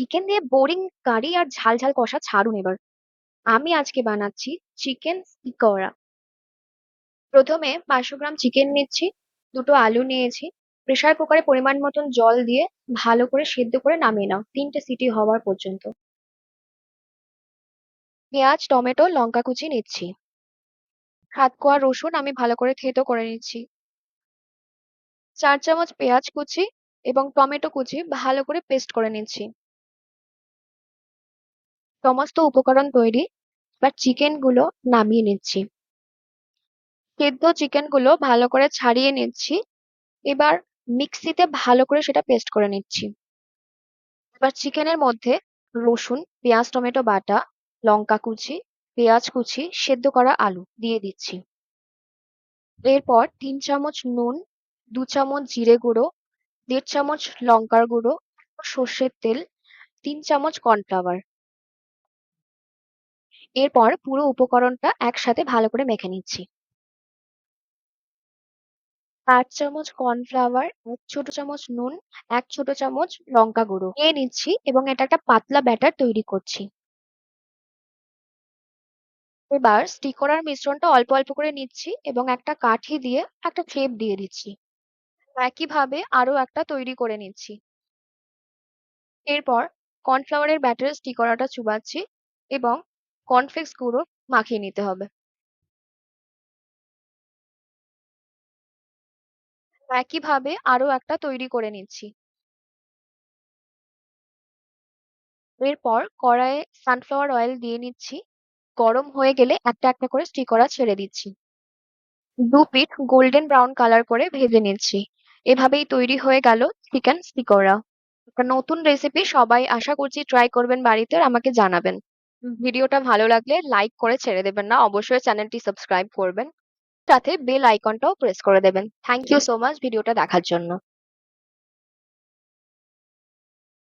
Chicken দিয়ে boring কারি আর ঝাল ঝাল কষা ছাড়ুন এবার। আমি আজকে বানাচ্ছি চিকেন পকোড়া প্রথমে পাঁচশো গ্রাম চিকেন নিচ্ছি, দুটো আলু নিয়েছি প্রেসার কুকারে পরিমাণ মতন জল দিয়ে ভালো করে সেদ্ধ করে নামিয়ে নাও, তিনটে সিটি হওয়ার পর্যন্ত। পেঁয়াজ, টমেটো, লঙ্কা কুচি নিচ্ছি। হাত কোয়া রসুন আমি ভালো করে থেতো করে নিচ্ছি। চার চামচ পেঁয়াজ কুচি এবং টমেটো কুচি ভালো করে পেস্ট করে নিচ্ছি। সমস্ত উপকরণ তৈরি এবার চিকেনগুলো নামিয়ে নিচ্ছি। সেদ্ধ চিকেনগুলো ভালো করে ছাড়িয়ে নিচ্ছি। এবার মিক্সিতে ভালো করে সেটা পেস্ট করে নিচ্ছি। এবার চিকেনের মধ্যে রসুন, পেঁয়াজ, টমেটো বাটা, লঙ্কা কুচি, পেঁয়াজ কুচি, সেদ্ধ করা আলু দিয়ে দিচ্ছি। এরপর তিন চামচ নুন, দু চামচ জিরে গুঁড়ো, দেড় চামচ লঙ্কার গুঁড়ো, সর্ষের তেল, তিন চামচ কর্নফ্লাওয়ার। এরপর পুরো উপকরণটা একসাথে ভালো করে মেখে নিচ্ছি। চার চামচ কর্নফ্লাওয়ার, এক ছোট চামচ নুন, এক ছোট চামচ লঙ্কা গুঁড়ো। নিয়ে নিচ্ছি এবং এটা একটা পাতলা ব্যাটার তৈরি করছি। এবার স্টিক করার মিশ্রণটা অল্প অল্প করে নিচ্ছি এবং একটা কাঠি দিয়ে একটা শেপ দিয়ে দিচ্ছি। একইভাবে আরও একটা তৈরি করে নিচ্ছি। এরপর কর্নফ্লাওয়ারের ব্যাটারে স্টিক করাটা চুবাচ্ছি এবং কর্নফ্লেক্স গুঁড়ো মাখিয়ে নিতে হবে। একইভাবে আরও একটা তৈরি করে নিচ্ছি। এরপর কড়াইয়ে সানফ্লাওয়ার অয়েল দিয়ে নিচ্ছি। গরম হয়ে গেলে একটা একটা করে স্টিকরা ছেড়ে দিচ্ছি। দু পিঠ গোল্ডেন ব্রাউন কালার করে ভেজে নিচ্ছি। এভাবেই তৈরি হয়ে গেল চিকেন স্টিকরা একটা নতুন রেসিপি সবাই আশা করছি ট্রাই করবেন বাড়িতে আর আমাকে জানাবেন। ভিডিওটা ভালো লাগলে লাইক করে ছেড়ে দেবেন না। অবশ্যই চ্যানেলটি সাবস্ক্রাইব করবেন। সাথে বেল আইকনটাও প্রেস করে দেবেন। থ্যাংক ইউ সো মাচ ভিডিওটা দেখার জন্য।